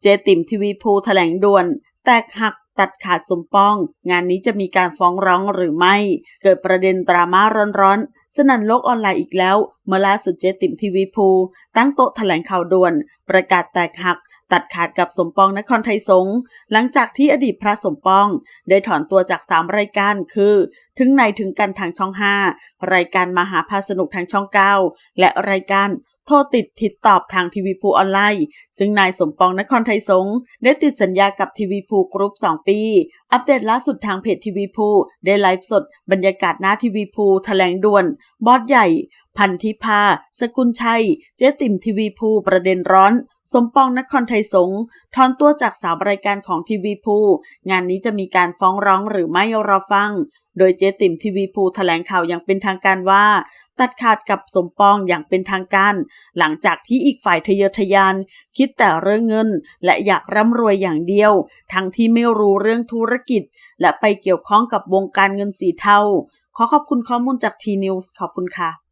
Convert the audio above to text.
เจติมทีวีภูแถลงด่วน แตกหักตัดขาดสมปอง งานนี้จะมีการฟ้องร้องหรือไม่ เกิดประเด็นดราม่าร้อนๆ สนั่นโลกออนไลน์อีกแล้ว เมื่อล่าสุดเจติมทีวีภูตั้งโต๊ะแถลงข่าวด่วน ประกาศแตกหักตัดขาดกับสมปองนครไทยสงฆ์หลังจากที่อดีตพระสมปอง ได้ถอนตัวจาก 3 รายการคือ ถึงในถึงกันทางช่อง 5 รายการมหาพาสนุกทางช่อง 9 และรายการ โทรติดทิดตอบทางทีวีภูออนไลน์ ซึ่งนายสมปองนครไทยสงได้ติดสัญญากับทีวีภูกรุ๊ป 2 ปี อัปเดตล่าสุดทางเพจทีวีภูได้ไลฟ์สด บรรยากาศหน้าทีวีภูแถลงด่วน บอสใหญ่ พันธิพา สกุลชัย เจ๊ติ่มทีวีภูประเด็นร้อนสมปองนครไทยสงถอนตัวจากสามรายการของทีวีภูงานนี้จะมีการฟ้องร้องหรือไม่รอฟัง โดยเจ๊ติ่มทีวีภูแถลงข่าวอย่างเป็นทางการว่า ตัดขาดกับสมปองอย่างเป็นทางการ หลังจากที่อีกฝ่ายทะเยอทะยาน คิดแต่เรื่องเงิน และอยากร่ำรวยอย่างเดียว ทั้งที่ไม่รู้เรื่องธุรกิจ และไปเกี่ยวข้องกับวงการเงินสีเทาขอขอบคุณข้อมูลจากทีนิวส์ขอบคุณค่ะ